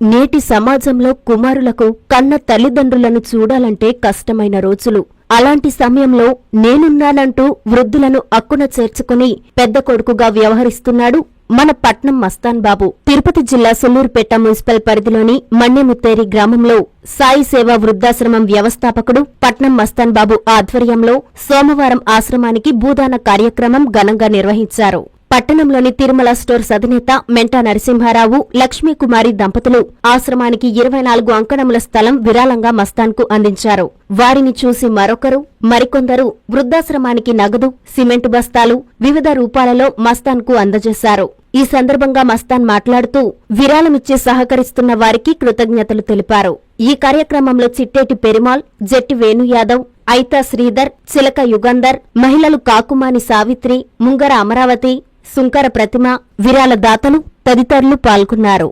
నేటి సమాజంలో కుమారులకు కన్న తల్లిదండ్రులను చూడాలంటే కష్టమైన రోజులు. అలాంటి సమయంలో నేనున్నానంటూ వృద్ధులను అక్కున చేర్చుకుని పెద్ద కొడుకుగా వ్యవహరిస్తున్నాడు మన పట్నం మస్తాన్ బాబు. తిరుపతి జిల్లా సొల్లూరుపేట మున్సిపల్ పరిధిలోని మన్నెముత్తేరి గ్రామంలో సాయి సేవ వృద్ధాశ్రమం వ్యవస్థాపకుడు పట్నం మస్తాన్ బాబు ఆధ్వర్యంలో సోమవారం ఆశ్రమానికి భూదాన కార్యక్రమం ఘనంగా నిర్వహించారు. పట్టణంలోని తిరుమల స్టోర్స్ అధినేత మెంటా నరసింహారావు లక్ష్మీకుమారి దంపతులు ఆశ్రమానికి ఇరవై నాలుగు అంకణముల స్థలం విరాళంగా మస్తాన్కు అందించారు. వారిని చూసి మరొకరు మరికొందరు వృద్ధాశ్రమానికి నగదు సిమెంటు బస్తాలు వివిధ రూపాలలో మస్తాన్కు అందజేశారు. ఈ సందర్భంగా మస్తాన్ మాట్లాడుతూ విరాళమిచ్చి సహకరిస్తున్న వారికి కృతజ్ఞతలు తెలిపారు. ఈ కార్యక్రమంలో చిట్టేటి పెరిమాల్ జట్టి వేణు యాదవ్ ఐతా శ్రీధర్ చిలక యుగంధర్ మహిళలు కాకుమాని సావిత్రి ముంగర అమరావతి సుంకర ప్రతిమ విరాళ దాతలు తదితరులు పాల్గొన్నారు.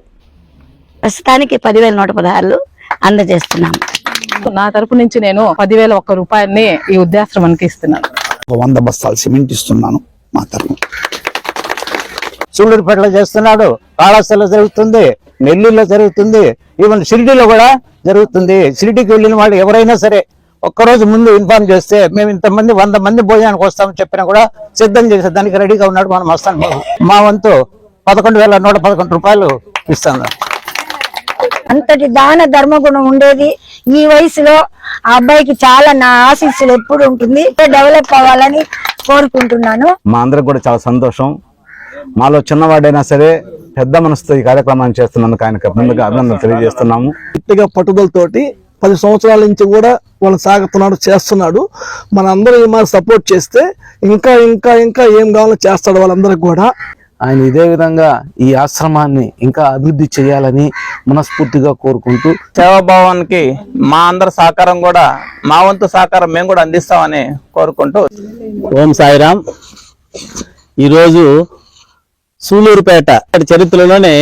ప్రస్తుతానికి పదివేల నూట పదహారులు అందజేస్తున్నాము. నా తరపు నుంచి నేను పదివేల ఒక్క రూపాయలని ఈ వృద్ధాశ్రమానికి ఇస్తున్నాను. ఒక వంద బస్తాలు సిమెంట్ ఇస్తున్నాను మా తరఫున సూళ్ళూరుపేటలో చేస్తున్నాడు. కాళాస్తిలో జరుగుతుంది. నెల్లూరులో జరుగుతుంది. ఈవెన్ షిరిడీలో కూడా జరుగుతుంది. షిరిడీకి వెళ్ళిన వాళ్ళు ఎవరైనా సరే ఒక్కరోజు ముందు ఇన్ఫార్మ్ చేస్తే మేము ఇంతమంది వంద మంది భోజనానికి వస్తామని చెప్పినా కూడా సిద్ధం చేసే దానికి రెడీగా ఉన్నాడు మనం వస్తాను బాబు. మా వంతు పదకొండు వేల నూట పదకొండు రూపాయలు ఇస్తాను. అంతటి దాన ధర్మ గుణం ఉండేది. ఈ వయసులో ఆ అబ్బాయికి చాలా నా ఆశీస్సులు ఎప్పుడు ఉంటుంది. డెవలప్ అవ్వాలని కోరుకుంటున్నాను. మా అందరికి కూడా చాలా సంతోషం. మాలో చిన్నవాడైనా సరే పెద్ద మనసుతో ఈ కార్యక్రమాన్ని చేస్తున్నందుకు ఆయనకు ముందుగా అభినందనలు తెలియజేస్తున్నాము. గట్టిగా పట్టుదలతోటి పది సంవత్సరాల నుంచి కూడా వాళ్ళు సాగుతున్నాడు చేస్తున్నాడు. మనందరం ఈ మరి సపోర్ట్ చేస్తే ఇంకా ఇంకా ఇంకా ఏం కావాలో చేస్తాడు వాళ్ళందరికి కూడా. ఆయన ఇదే విధంగా ఈ ఆశ్రమాన్ని ఇంకా అభివృద్ధి చేయాలని మనస్ఫూర్తిగా కోరుకుంటూ సేవాభావానికి మా అందరి సహకారం కూడా మా వంతు సహకారం మేము కూడా అందిస్తామని కోరుకుంటూ. ఓం సాయిరామ్. ఈరోజు సూలూరుపేట చరిత్రలోనే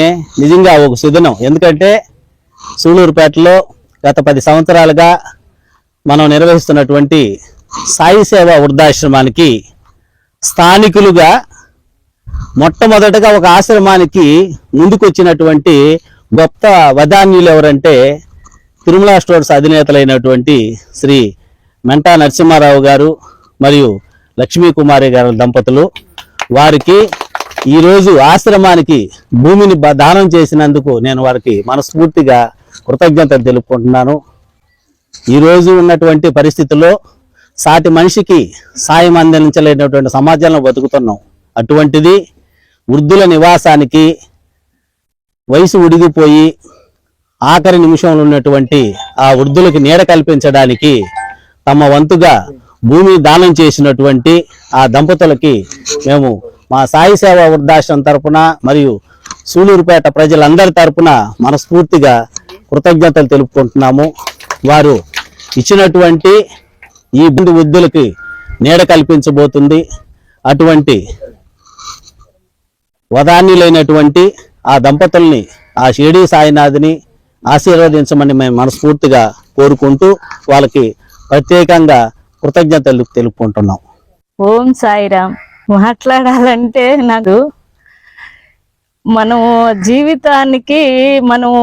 నిజంగా ఒక సుదినం. ఎందుకంటే సూలూరుపేటలో గత పది సంవత్సరాలుగా మనం నిర్వహిస్తున్నటువంటి సాయి సేవ వృద్ధాశ్రమానికి స్థానికులుగా మొట్టమొదటగా ఒక ఆశ్రమానికి ముందుకొచ్చినటువంటి గొప్ప వదాన్యులు ఎవరంటే తిరుమల స్టోర్స్ అధినేతలైనటువంటి శ్రీ మెంటా నరసింహారావు గారు మరియు లక్ష్మీ కుమారి గారు దంపతులు. వారికి ఈరోజు ఆశ్రమానికి భూమిని దానం చేసినందుకు నేను వారికి మనస్ఫూర్తిగా కృతజ్ఞతలు తెలుపుకుంటున్నాను. ఈరోజు ఉన్నటువంటి పరిస్థితుల్లో సాటి మనిషికి సాయం అందించలేనటువంటి సమాజంలో బతుకుతున్నాం. అటువంటిది వృద్ధుల నివాసానికి వయసు ఉడిగిపోయి ఆఖరి నిమిషంలో ఉన్నటువంటి ఆ వృద్ధులకి నీడ కల్పించడానికి తమ వంతుగా భూమి దానం చేసినటువంటి ఆ దంపతులకి మేము మా సాయి సేవ వృద్ధాశ్రమం తరపున మరియు సూలూరుపేట ప్రజలందరి తరపున మనస్ఫూర్తిగా కృతజ్ఞతలు తెలుపుకుంటున్నాము. వారు ఇచ్చినటువంటి ఈ బుద్ధి వృద్ధులకి నీడ కల్పించబోతుంది. అటువంటి వదాన్యులైనటువంటి ఆ దంపతుల్ని ఆ షిరిడి సాయినాథ్ని ఆశీర్వదించమని మేము మనస్ఫూర్తిగా కోరుకుంటూ వాళ్ళకి ప్రత్యేకంగా కృతజ్ఞతలు తెలుపుకుంటున్నాం. ఓం సాయిరామ్. మాట్లాడాలంటే నాకు మనము జీవితానికి మనము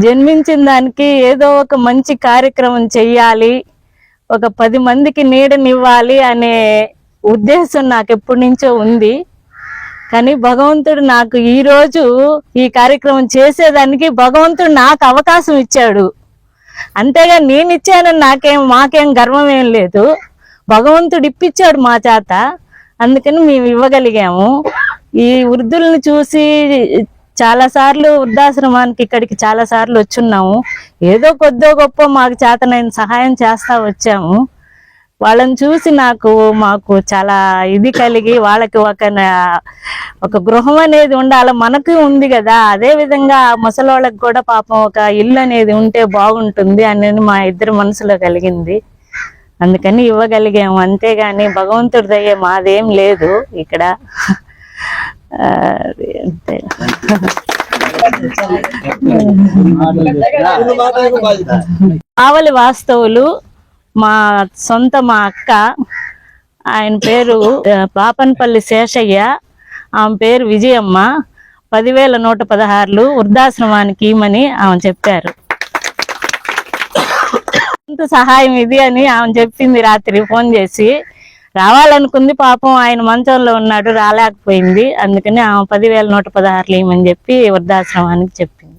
జన్మించిన దానికి ఏదో ఒక మంచి కార్యక్రమం చెయ్యాలి ఒక పది మందికి నీడనివ్వాలి అనే ఉద్దేశం నాకు ఎప్పటి నుంచో ఉంది. కానీ భగవంతుడు నాకు ఈ రోజు ఈ కార్యక్రమం చేసేదానికి భగవంతుడు నాకు అవకాశం ఇచ్చాడు. అంతేగా నేను ఇచ్చానని నాకేం మాకేం గర్వం ఏం లేదు. భగవంతుడు ఇప్పించాడు మా చేత. అందుకని మేము ఇవ్వగలిగాము. ఈ వృద్ధుల్ని చూసి చాలా సార్లు వృద్ధాశ్రమానికి ఇక్కడికి చాలా సార్లు వచ్చున్నాము. ఏదో కొద్దో గొప్ప మాకు చేతనైన సహాయం చేస్తా వచ్చాము. వాళ్ళని చూసి నాకు మాకు చాలా ఇది కలిగి వాళ్ళకి ఒక ఒక గృహం అనేది ఉండాలి. మనకు ఉంది కదా. అదే విధంగా ముసలోళ్ళకి కూడా పాపం ఒక ఇల్లు అనేది ఉంటే బాగుంటుంది అనేది మా ఇద్దరి మనసులో కలిగింది. అందుకని ఇవ్వగలిగాము. అంతేగాని భగవంతుడి దయ్య మాదేం లేదు ఇక్కడ. అంతే ఆవలి వాస్తవులు మా సొంత మా అక్క ఆయన పేరు పాపన్పల్లి శేషయ్య ఆమె పేరు విజయమ్మ. పదివేల నూట పదహారులు వృద్ధాశ్రమానికి ఇమని ఆమె చెప్పారు. సహాయం ఇది అని ఆమె చెప్పింది రాత్రి ఫోన్ చేసి. రావాలనుకుంది పాపం ఆయన మంచంలో ఉన్నాడు రాలేకపోయింది. అందుకని ఆమె పదివేల నూట పదహారులు ఇవ్వమని చెప్పి వృద్ధాశ్రమానికి చెప్పింది.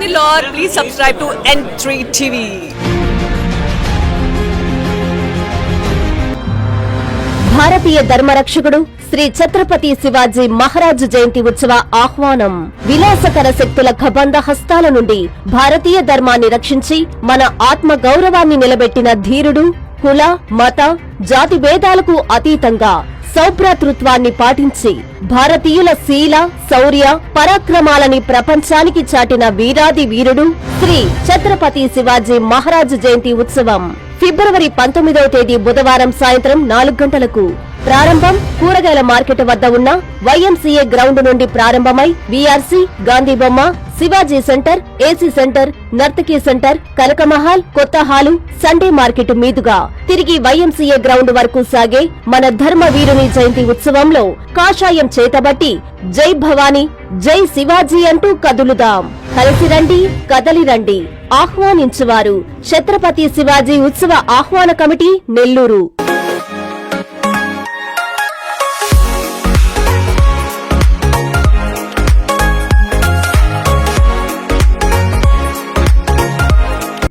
Hi Nilor, please subscribe to N3 TV. భారతీయ ధర్మరక్షకుడు శ్రీ ఛత్రపతి శివాజీ మహారాజు జయంతి ఉత్సవ ఆహ్వానం విలాసకర శక్తుల కబంధ హస్తాల నుండి భారతీయ ధర్మాన్ని రక్షించి మన ఆత్మ గౌరవాన్ని నిలబెట్టిన ధీరుడు కుల మత జాతి భేదాలకు అతీతంగా సౌభ్రాతృత్వాన్ని పాటించి భారతీయుల శీల శౌర్య పరాక్రమాలని ప్రపంచానికి చాటిన వీరాది వీరుడు శ్రీ ఛత్రపతి శివాజీ మహారాజు జయంతి ఉత్సవం. ఫిబ్రవరి పంతొమ్మిదవ తేదీ బుధవారం సాయంత్రం నాలుగు గంటలకు ప్రారంభం. కూరగాయల మార్కెట్ వద్ద ఉన్న వైఎంసీఏ గ్రౌండ్ నుండి ప్రారంభమై వీఆర్సీ గాంధీ బొమ్మ Shivaji centre AC centre Nartaki centre Kanakamahal కొత్త హాలు సండే మార్కెట్ మీదుగా. తిరిగి వైఎంసీఏ గ్రౌండ్ వరకు సాగే మన ధర్మవీరుని జయంతి ఉత్సవంలో కాషాయం చేతబట్టి జై భవానీ జై శివాజీ అంటూ కదులుదాం. కలిసి రండి కదలి రండి. ఆహ్వానించువారు. ఛత్రపతి శివాజీ ఉత్సవ ఆహ్వాన కమిటీ నెల్లూరు.